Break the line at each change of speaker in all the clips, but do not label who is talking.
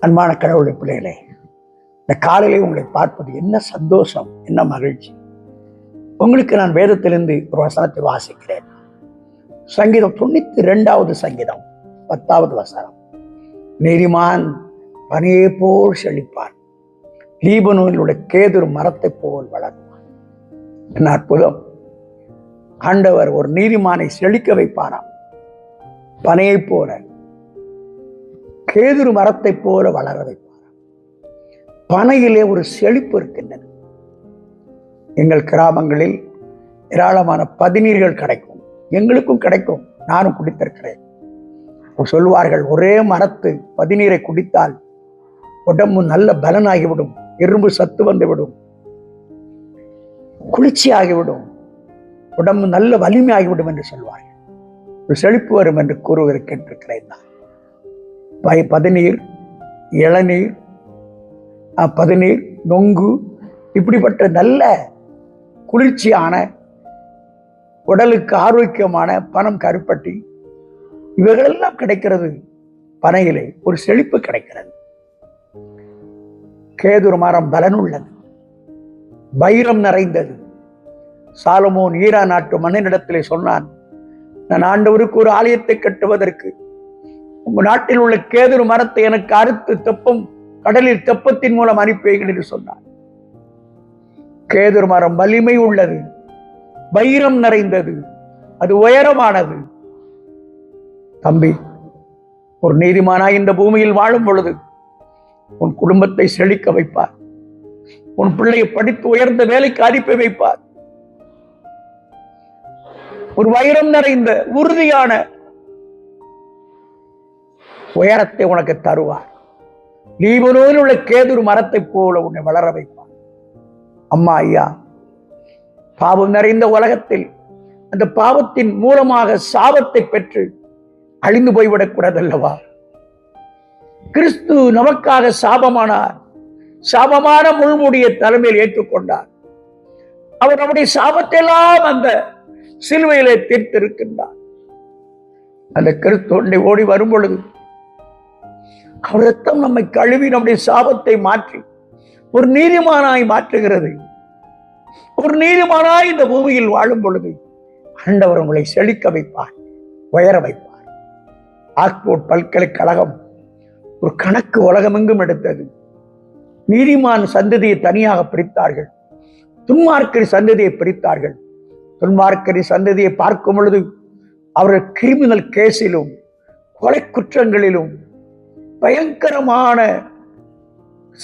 அன்பான கடவுளை பிள்ளைகளே இந்த காலையிலே உங்களை பார்ப்பது என்ன சந்தோஷம் என்ன மகிழ்ச்சி. உங்களுக்கு நான் வேதத்திலிருந்து ஒரு வசனத்தை வாசிக்கிறேன். சங்கீதம் தொண்ணூத்தி ரெண்டாவது சங்கீதம் பத்தாவது வசனம். நெறிமான் பனியை போல் செழிப்பான் லீபனூரில் உள்ள கேதுரு மரத்தை போல் வளருவான் என்ன அற்புதம். ஆண்டவர் ஒரு நீதிமானை செழிக்க வைப்பாராம். பனையை போல கேதுரு மரத்தை போல வளர வைப்பார் பனையிலே ஒரு செழிப்பு இருக்கின்றது. எங்கள் கிராமங்களில் ஏராளமான பதினீர்கள் கிடைக்கும். எங்களுக்கும் கிடைக்கும். நானும் குடித்திருக்கிறேன். சொல்வார்கள் ஒரே மரத்து பதினீரை குடித்தால் உடம்பு நல்ல பலனாகிவிடும். எறும்பு சத்து வந்துவிடும். குளிர்ச்சி ஆகிவிடும் உடம்பு நல்ல வலிமையாகிவிடும் என்று சொல்வார்கள். ஒரு செழிப்பு வரும் என்று கூறுவதற்கு கேட்டிருக்கிறேன் நான். பை பதநீர் இளநீர் பதநீர் நொங்கு இப்படிப்பட்ட நல்ல குளிர்ச்சியான உடலுக்கு ஆரோக்கியமான பணம் கருப்பட்டி இவைகளெல்லாம் கிடைக்கிறது பனையிலே. ஒரு செழிப்பு கிடைக்கிறது. கேதுர் மரம் பலனுள்ளது. வைரம் நிறைந்தது. சாலமோன் ஈரா நாட்டு மண்ணினிடத்திலே சொன்னான் நான் ஆண்டவருக்கு ஒரு ஆலயத்தை கட்டுவதற்கு உங்க நாட்டில் உள்ள கேதுரு மரத்தை எனக்கு அறுத்து தெப்பம் கடலில் தெப்பத்தின் மூலம் அனுப்பிவைகள் என்று சொன்னார். கேதுரு மரம் வலிமை உள்ளது வைரம் நிறைந்தது அது உயரமானது. தம்பி ஒரு நீதிமானாய் இந்த பூமியில் வாழும் பொழுது உன் குடும்பத்தை செழிக்க வைப்பார். உன் பிள்ளையை படித்து உயர்ந்த வேலைக்கு அனுப்பி வைப்பார். ஒரு வைரம் நிறைந்த உறுதியான உயரத்தை உனக்கு தருவார். லீபனோவில் உள்ள கேதுரு மரத்தைப் போல உன்னை வளர வைப்பார். அம்மா ஐயா பாவம் நிறைந்த உலகத்தில் அந்த பாவத்தின் மூலமாக சாபத்தை பெற்று அழிந்து போய்விடக்கூடாதல்லவா கிறிஸ்து நமக்காக சாபமானார். சாபமான முள்முடிய தலைமையில் ஏற்றுக்கொண்டார் அவர் நம்முடைய சாபத்தெல்லாம் அந்த சிலுவையிலே தீர்த்திருக்கின்றார். அந்த கிறிஸ்து ஒன்றை ஓடி வரும் பொழுது அவர் ரத்தம் நம்மை கழுவி நம்முடைய சாபத்தை மாற்றி ஒரு நீதிமானாய் மாற்றுகிறது. ஒரு நீதிமானாய் இந்த பூமியில் வாழும் பொழுது ஆண்டவர் உங்களை செழிக்க வைப்பார் உயர வைப்பார். ஆக்ஸ்போர்ட் பல்கலைக்கழகம் ஒரு கணக்கு உலகமெங்கும் எடுத்தது. நீதிமான் சந்ததியை தனியாக பிரித்தார்கள். துன்மார்க்கரி சந்ததியை பிரித்தார்கள். துன்மார்க்கரி சந்ததியை பார்க்கும் பொழுது அவர்கள் கிரிமினல் கேஸிலும் கொலை குற்றங்களிலும் பயங்கரமான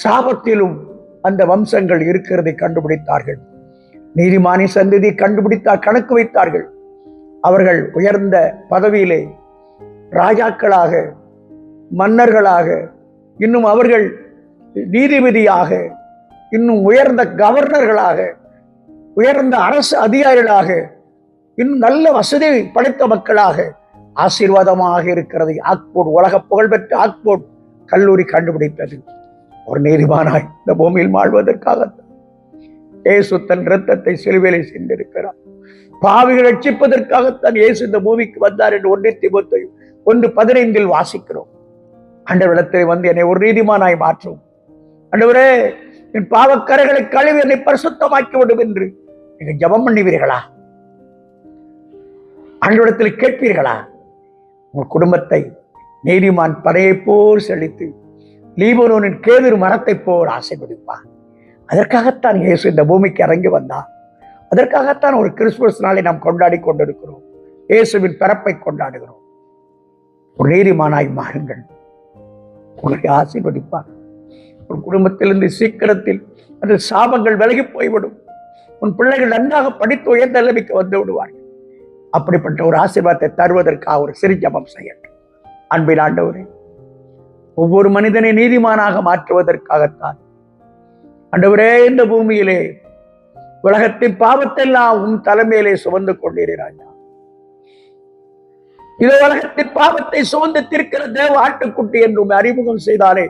சாபத்திலும் அந்த வம்சங்கள் இருக்கிறதை கண்டுபிடித்தார்கள். நீதிமானி சந்ததி கண்டுபிடித்தார் கணக்கு வைத்தார்கள். அவர்கள் உயர்ந்த பதவியிலே ராஜாக்களாக மன்னர்களாக இன்னும் அவர்கள் நீதிபதியாக இன்னும் உயர்ந்த கவர்னர்களாக உயர்ந்த அரசு அதிகாரிகளாக இன்னும் நல்ல வசதி படைத்த மக்களாக ஆசீர்வாதமாக இருக்கிறது. ஆக்போர்ட் உலக புகழ்பெற்ற ஆக்போர்ட் கல்லூரி கண்டுபிடித்தது. ஒரு நீதிமானாய் இந்த பூமியில் வாழ்வதற்காகத்தான் ஏசு தன் இரத்தத்தை சிலுவையிலே சென்றிருக்கிறார் பாவிகள் ரட்சிப்பதற்காகத்தான் இயேசு இந்த பூமிக்கு வந்தார் என்று ஒன்றை திபத்தை ஒன்று பதினைந்தில் வாசிக்கிறோம். ஆண்டவரிடத்தில் வந்து என்னை ஒரு நீதிமானாய் மாற்றும். அண்டவரே என் பாவக்கரைகளை கழுவி என்னை பரிசுத்தமாக்கி விடும் என்று நீங்கள் ஜெபம் பண்ணுவீர்களா? அன்றிடத்தில் கேட்பீர்களா? உங்கள் குடும்பத்தை நீதிமான் படையை போல் செழித்து லீபனோனின் கேதுரு மரத்தைப் போல் ஆசைப்படுப்பான் அதற்காகத்தான் இயேசு இந்த பூமிக்கு இறங்கி வந்தார். அதற்காகத்தான் ஒரு கிறிஸ்துமஸ் நாளை நாம் கொண்டாடி கொண்டிருக்கிறோம். இயேசுவின் பிறப்பை கொண்டாடுகிறோம். ஒரு நீதிமானாய் மாறுங்கள். உங்களை ஆசீர்வதிப்பார். உன் குடும்பத்திலிருந்து சீக்கிரத்தில் அந்த சாபங்கள் விலகி போய்விடும். உன் பிள்ளைகள் நன்றாக படித்து உயர்ந்த நிலைமைக்கு வந்து விடுவார் அப்படிப்பட்ட ஒரு ஆசீர்வாதத்தை தருவதற்காக ஒரு சிறு ஜபம் செய்யட்டும். அன்பின் ஆண்டவரே ஒவ்வொரு மனிதனை நீதிமானாக மாற்றுவதற்காகத்தான். ஆண்டவரே இந்த பூமியிலே உலகத்தின் பாவத்தெல்லாம் உன் தலைமையிலே சுமந்து கொண்டிருக்கிறாயா ராஜா. இது உலகத்தின் பாவத்தை சுமந்து தீர்க்கிற தேவ ஆட்டுக்குட்டி என்று அறிமுகம் செய்தாலே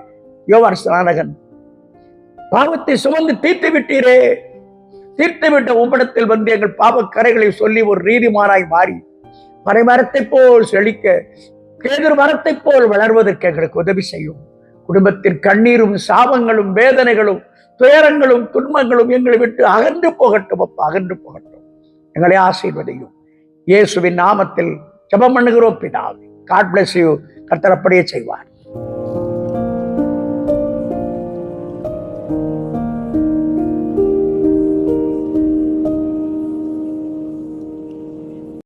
யோவார் ஸ்நானகன் பாவத்தை சுமந்து தீர்த்து விட்டீரே. தீர்த்து விட்ட உம்மிடத்தில் வந்து எங்கள் பாவக்கரைகளை சொல்லி ஒரு நீதிமானாய் மாறி மறைமரத்தைப் போல் செழிக்க கேதர் மரத்தை போல் வளர்வதற்கு எங்களுக்கு உதவி செய்யும். குடும்பத்தின் கண்ணீரும் சாபங்களும் வேதனைகளும் துயரங்களும் துன்பங்களும் எங்களை விட்டு அகன்று போகட்டும் அப்பா அகன்று போகட்டும். எங்களை ஆசீர்வதையும். இயேசுவின் நாமத்தில் ஜபம் பண்ணுகிறோம் பிதாவே. காட் பிளஸ் யூ கர்த்தர் அப்படியே செய்வார்.